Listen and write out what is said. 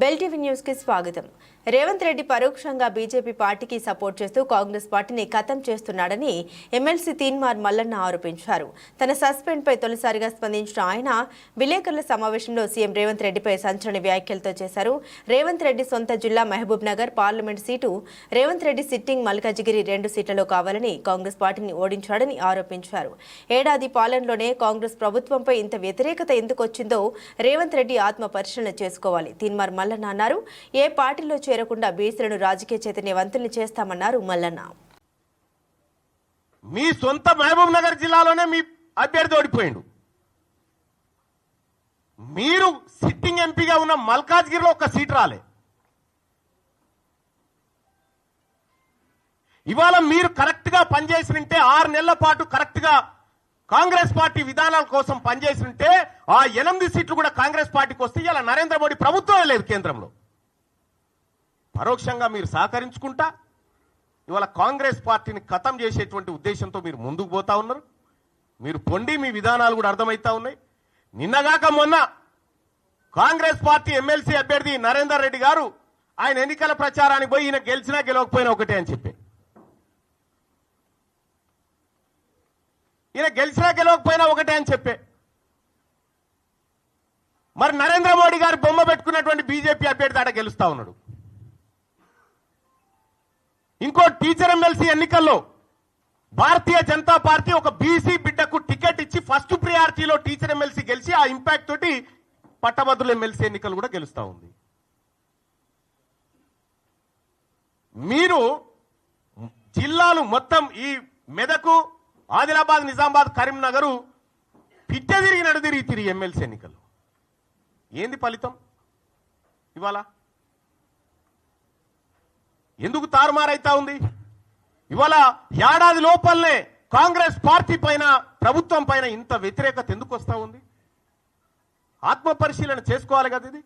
Bell TV న్యూస్కి స్వాగతం. రేవంత్ రెడ్డి పరోక్షంగా బీజేపీ పార్టీకి సపోర్ట్ చేస్తూ కాంగ్రెస్ పార్టీని ఖతం చేస్తున్నాడని ఎమ్మెల్సీ తీన్మార్ మల్లన్న ఆరోపించారు. తన సస్పెండ్ పై తొలిసారిగా స్పందించిన ఆయన విలేకరుల సమావేశంలో సీఎం రేవంత్ రెడ్డిపై సంచలన వ్యాఖ్యలతో చేశారు. రేవంత్ రెడ్డి సొంత జిల్లా Mahbub Nagar parliament seat Revanth Reddy sitting Malkajgiri రెండు సీట్లలో కావాలని కాంగ్రెస్ పార్టీని ఓడించాడని ఆరోపించారు. ఏడాది పాలనలోనే కాంగ్రెస్ ప్రభుత్వంపై ఇంత వ్యతిరేకత ఎందుకు వచ్చిందో రేవంత్ రెడ్డి ఆత్మ పరిశీలన చేసుకోవాలి. తీన్మార్ మల్లన్న అన్నారు. ఏ పార్టీలో చేరకుండా బీసీలను రాజకీయ చైతన్యవంతుల్ని చేస్తామన్నారు మల్లన్న. మీ సొంత మహబూబ్ నగర్ జిల్లాలోనే మీ అభ్యర్థి ఓడిపోయిండు. మీరు సిట్టింగ్ ఎంపీగా ఉన్న మల్కాజ్గిరిలో ఒక సీట్ రాలే. ఇవాళ మీరు కరెక్ట్గా పనిచేసినంటే ఆరు నెలల పాటు కరెక్ట్గా కాంగ్రెస్ పార్టీ విధానాల కోసం పనిచేసినంటే ఆ ఎనిమిది సీట్లు కూడా కాంగ్రెస్ పార్టీకి వస్తే ఇలా నరేంద్ర మోడీ ప్రభుత్వమే లేదు కేంద్రంలో. పరోక్షంగా మీరు సహకరించుకుంటా ఇవాళ కాంగ్రెస్ పార్టీని ఖతం చేసేటువంటి ఉద్దేశంతో మీరు ముందుకు పోతా ఉన్నారు. మీరు పొండి మీ విధానాలు కూడా అర్థమవుతా ఉన్నాయి. నిన్నగాక మొన్న కాంగ్రెస్ పార్టీ ఎమ్మెల్సీ అభ్యర్థి నరేందర్ రెడ్డి గారు ఆయన ఎన్నికల ప్రచారానికి పోయి ఈయన గెలిచినా గెలవకపోయినా ఒకటే అని చెప్పి. ఈయన గెలిచినా గెలవకపోయినా ఒకటే అని చెప్పే. మరి నరేంద్ర మోడీ గారు బొమ్మ పెట్టుకున్నటువంటి బీజేపీ అభ్యర్థి ఆడ గెలుస్తా ఉన్నాడు. ఇంకో టీచర్ ఎమ్మెల్సీ ఎన్నికల్లో భారతీయ జనతా పార్టీ ఒక బీసీ బిడ్డకు టికెట్ ఇచ్చి ఫస్ట్ ప్రియారిటీలో టీచర్ ఎమ్మెల్సీ గెలిచి ఆ ఇంపాక్ట్ తోటి పట్టభద్రుల ఎమ్మెల్సీ ఎన్నికలు కూడా గెలుస్తా ఉంది. మీరు జిల్లాలు మొత్తం ఈ మెదకు ఆదిలాబాద్ నిజామాబాద్ కరీంనగర్ పిట్ట తిరిగి నడుదిరిగి తిరిగి ఎమ్మెల్సీ ఎన్నికలు. ఏంది ఫలితం? ఇవాళ? ఎందుకు తారుమారైతా ఉంది? ఇవాళ ఏడాది లోపలనే కాంగ్రెస్ పార్టీ పైన ప్రభుత్వం పైన ఇంత వ్యతిరేకత ఎందుకు వస్తా ఉంది? ఆత్మ పరిశీలన చేసుకోవాలి కదా ఇది.